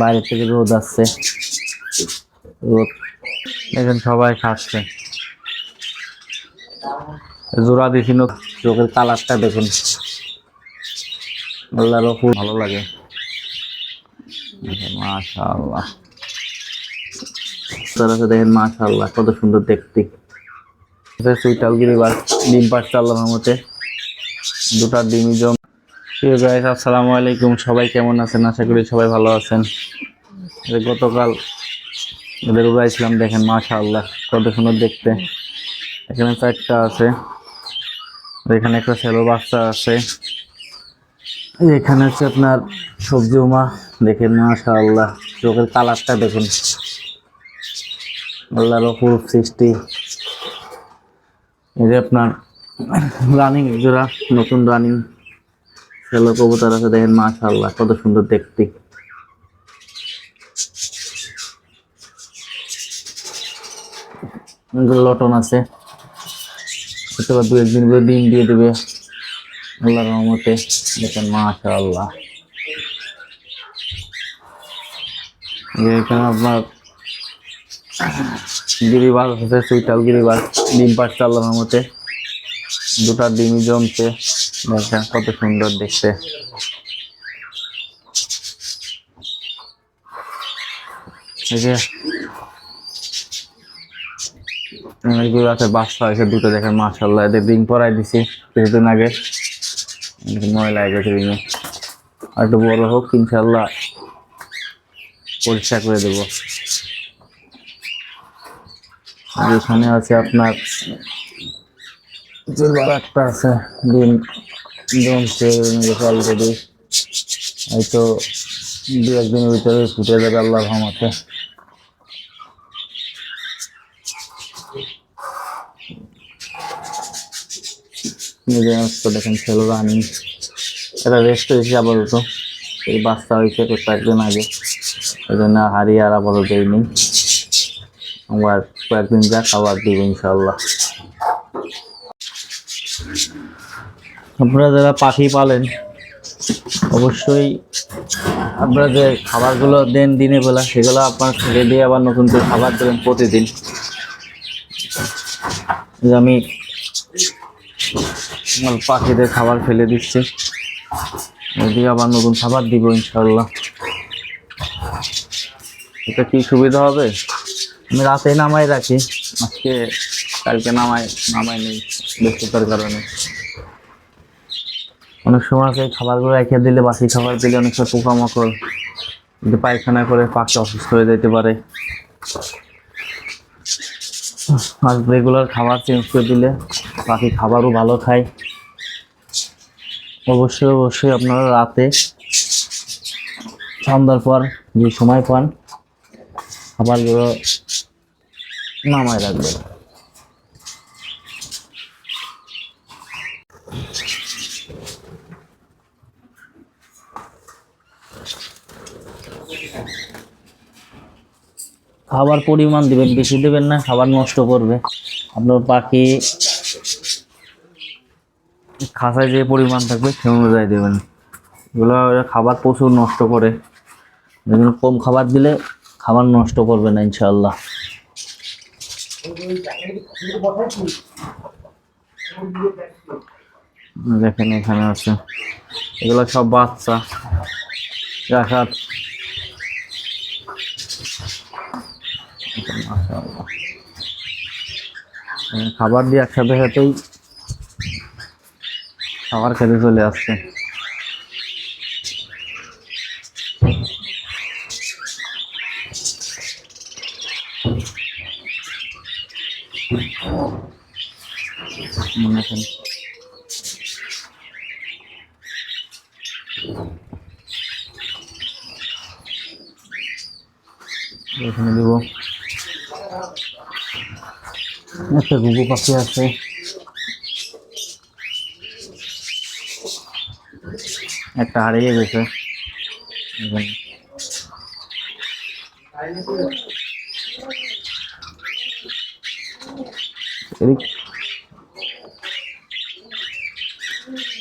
বাইরে থেকে রোদ আসছে। রোদ। দেখেন সবাই খাচ্ছে। জোড়া দেখি চোখের কালারটা দেখুন। আল্লাহর খুব ভালো লাগে। দেখেন, মাশাআল্লাহ। তারা দেখেন, মাশাআল্লাহ, কত সুন্দর দেখতে। সুইটাল গিরিবার ডিম পাচ্ছে আল্লাহর মতে দুটা ডিমই জম প্রিয় গাইস আসসালামু আলাইকুম। সবাই কেমন আছেন? আশা করি সবাই ভালো আছেন। গতকাল এদের উড়াইছিলাম, দেখেন মাশাআল্লাহ, কত সুন্দর দেখতে। এখানে চারটা আছে এখানে একটা ছেলে বাচ্চা আছে। এখানে হচ্ছে আপনার সবজি উমা, দেখেন মাশাআল্লাহ, চোখের কালারটা দেখুন। আল্লাহর অপরূপ সৃষ্টি। এই যে আপনার রানিং জোড়া, নতুন রানিং ছেলে কবুতর আছে, দেখেন মাশাআল্লাহ, কত সুন্দর দেখতে। লটন আছে। হয়তো বা দু একদিন করে ডিম দিয়ে দেবে। আল্লাহর রহমতে, দেখেন যে এখানে আপনার গিরিবাজ হচ্ছে সুইটাল গিরিবাজ, ডিম পাচ্ছে আল্লাহর রহমতে। দুটা ডিমই জমছে। দেখেন কত সুন্দর দেখতে। এগুলো আছে, বাচ্চা হয়েছে দুটো, দেখেন মাশাল্লাহ এদের রিং পরাই দিছি কিছুদিন আগে। ময়লা গেছে রিঙে আর একটু বড় হোক ইনশাল্লাহ পরিষ্কার করে দেবো। এখানে আছে আপনার একটা আছে ভিতরে ছেলে রেস্ট হয়েছে আপাতত। এই বাচ্চা হয়েছে তো কয়েকদিন আগে। ওই জন্য হারিয়ে আর আপাতত দেয়নি আবার কয়েকদিন যা খাবার দিব ইনশাল্লাহ আপনারা যারা পাখি পালেন, অবশ্যই আপনারা যে খাবারগুলো দেন দিনে বেলা, সেগুলো আপনার ছেড়ে দিয়ে আবার নতুন করে খাবার দেবেন প্রতিদিন। যে আমি আমার পাখিদের খাবার ফেলে দিচ্ছি। এদিকে আবার নতুন খাবার দিব ইনশাল্লাহ এটা কি সুবিধা হবে? আমি রাতে নামাই রাখি। আজকে কালকে নামাই নামাই নেই। ব্যস্ততার কারণে অনেক সময় আছে খাবারগুলো রেখে দিলে বাকি খাবার দিলে অনেক সময় পোকামাকড় পায়খানা করে পাখি অসুস্থ হয়ে যেতে পারে। আর রেগুলার খাবার চেঞ্জ করে দিলে পাখি খাবারও ভালো খায়। অবশ্যই অবশ্যই আপনারা রাতে সন্ধ্যার পর যে সময় পান, খাবারগুলো নামায় রাখবেন। খাবার পরিমাণ দিবেন, বেশি দেবেন না, খাবার নষ্ট করবে। আপনার পাখি খাসায় যে পরিমাণ থাকবে, সে অনুযায়ী দেবেন। এগুলো খাবার প্রচুর নষ্ট করে। এগুলো কম খাবার দিলে খাবার নষ্ট করবে না ইনশাল্লাহ দেখেন এখানে আছে। এগুলো সব বাচ্চা রাখার খাবার দিয়ে একসাথে সাথেই খাবার খেতে চলে আসছে। মনে করেন। এখানে দেবো। একটা ঘুঘু পাখি আছে। একটা হারিয়ে গেছে।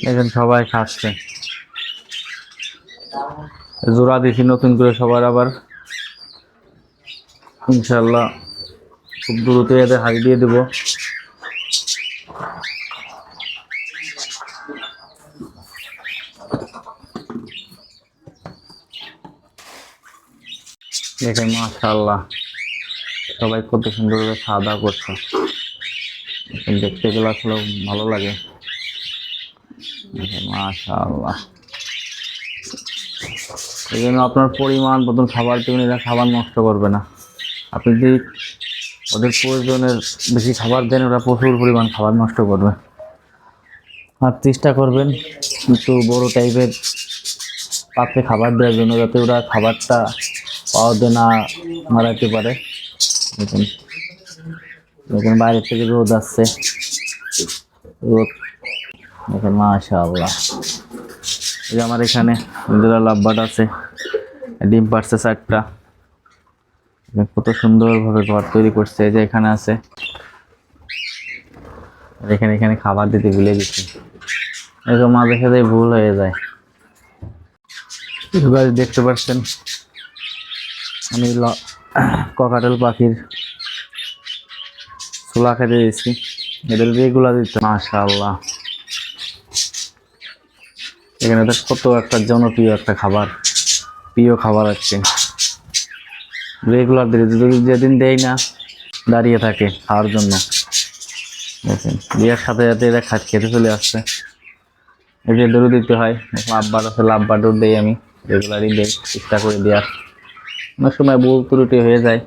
এখানে। সবাই খাচ্ছে। জোড়া দিছি নতুন করে সবার আবার। ইনশাল্লাহ খুব দ্রুত এতে হাই দিয়ে দেবো। দেখেন, মাশাআল্লাহ। সবাই কত সুন্দর করে খাওয়া দাওয়া করছে। দেখতে গেলে আসলে ভালো লাগে। দেখেন, মাশাআল্লাহ। এই জন্য আপনার পরিমাণ মতন খাবার দেবেন এরা খাবার নষ্ট করবে না। আপনি যদি ওদের প্রয়োজনের বেশি খাবার দেন, ওরা প্রচুর পরিমাণ খাবার নষ্ট করবে। আর চেষ্টা করবেন একটু বড় টাইপের পাত্রে খাবার দেওয়ার জন্য, যাতে ওরা খাবারটা পাওয়াতে না মারাতে পারে। দেখুন দেখুন, বাইরে থেকে রোদ আসছে। রোদ, দেখুন মাশা আল্লাহ আমার এখানে ইন্দুরা লাভবাট আছে। ডিম পারছে চারটা কত সুন্দরভাবে ঘর তৈরি করছে যে এখানে আছে। এখানে এখানে খাবার দিতে ভুলে গেছি। এরকম মাঝে সাথে ভুল হয়ে যায়। এবার দেখতে পাচ্ছেন, আমি ককাটেল পাখির ছোলা খেতে দিয়েছি এদের রেগুলার দিতে মাশাআল্লাহ। এখানে কত একটা জনপ্রিয় একটা খাবার, প্রিয় খাবার আছে রেগুলার দিলে যদি যেদিন দেয় না, দাঁড়িয়ে থাকে খাওয়ার জন্য। দেখেন, বিয়ার সাথে সাথে এরা খা খেতে চলে আসছে। এদের দৌড় দিতে হয়, এখন আব্বার আছে আব্বার দৌড় দেই আমি, রেগুলারই দেই চেষ্টা করে দেওয়ার অনেক সময় বহু ত্রুটি হয়ে যায়।